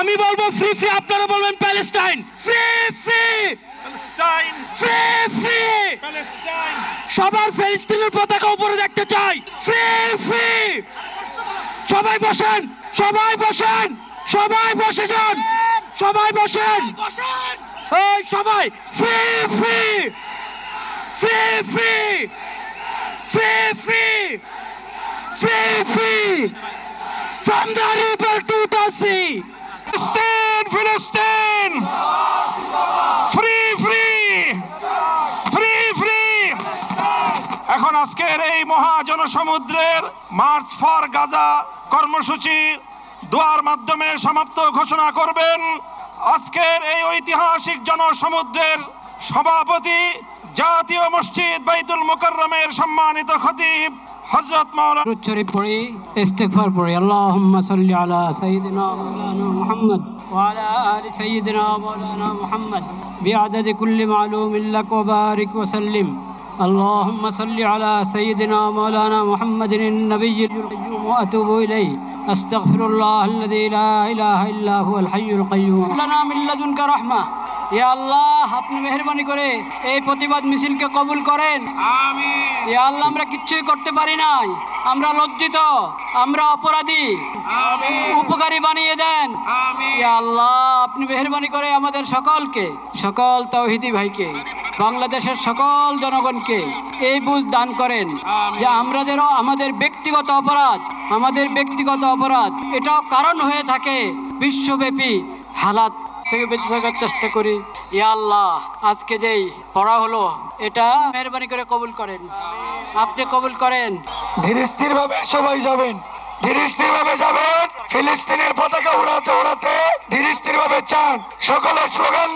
আমি বলব free free আপনারা বলবেন Palestine. Free free. Palestine, free free. Palestine. সবার ফিলিস্তিনের পতাকা উপরে দেখতে চাই। Free free. সবাই বসেন সবাই বসেন সবাই বসে যান সবাই বসেন। এই সবাই free free. Free free. Free free. Free free. From the river to the sea Palestine, Palestine. Free, free. Free, free. এখন আজকের এই মহা জনসমুদ্রের মার্চ ফর গাজা কর্মসূচি দোয়ার মাধ্যমে সমাপ্ত ঘোষণা করবেন আজকের এই ঐতিহাসিক জনসমুদ্রের সভাপতি জাতীয় মসজিদ বাইতুল মুকাররমের সম্মানিত খতিব حضرت مولانا رتشري بوري استغفر بوري اللهم صل على سيدنا محمد وعلى آل سيدنا مولانا محمد. بعدد كل معلوم لك وبارك وسلم. اللهم صل على سيدنا مولانا محمد النبي القيوم وأتوب اليه أستغفر الله الذي لا إله إلا هو الحي القيوم لنا من لدنك رحمة. ইয়া আল্লাহ আপনি মেহরবানি করে এই প্রতিবাদ মিছিলকে কবুল করেন। ইয়া আল্লাহ আমরা কিচ্ছুই করতে পারি নাই। আমরা লজ্জিত আমরা অপরাধী। উপকারী বানিয়ে দেন। ইয়া আল্লাহ আপনি মেহরবানি করে আমাদের সকলকে সকল তৌহিদি ভাইকে বাংলাদেশের সকল জনগণকে এই বুঝ দান করেন যে আমরাদেরও আমাদের ব্যক্তিগত অপরাধ আমাদের ব্যক্তিগত অপরাধ এটাও কারণ হয়ে থাকে বিশ্বব্যাপী হালাত থেকে বেঁচে থাকার চেষ্টা করি। ইয়া আল্লাহ, আজকে যেই পড়া হলো, এটা মেহরবানি করে কবুল করেন। আপনি কবুল করেন। ধীরে স্থির ভাবে সবাই যাবেন। ধীর স্থির ভাবে যাবেন, ফিলিস্তিনের পতাকা উড়াতে উড়াতে ধীরে স্থির ভাবে চান। সকলের স্লোগান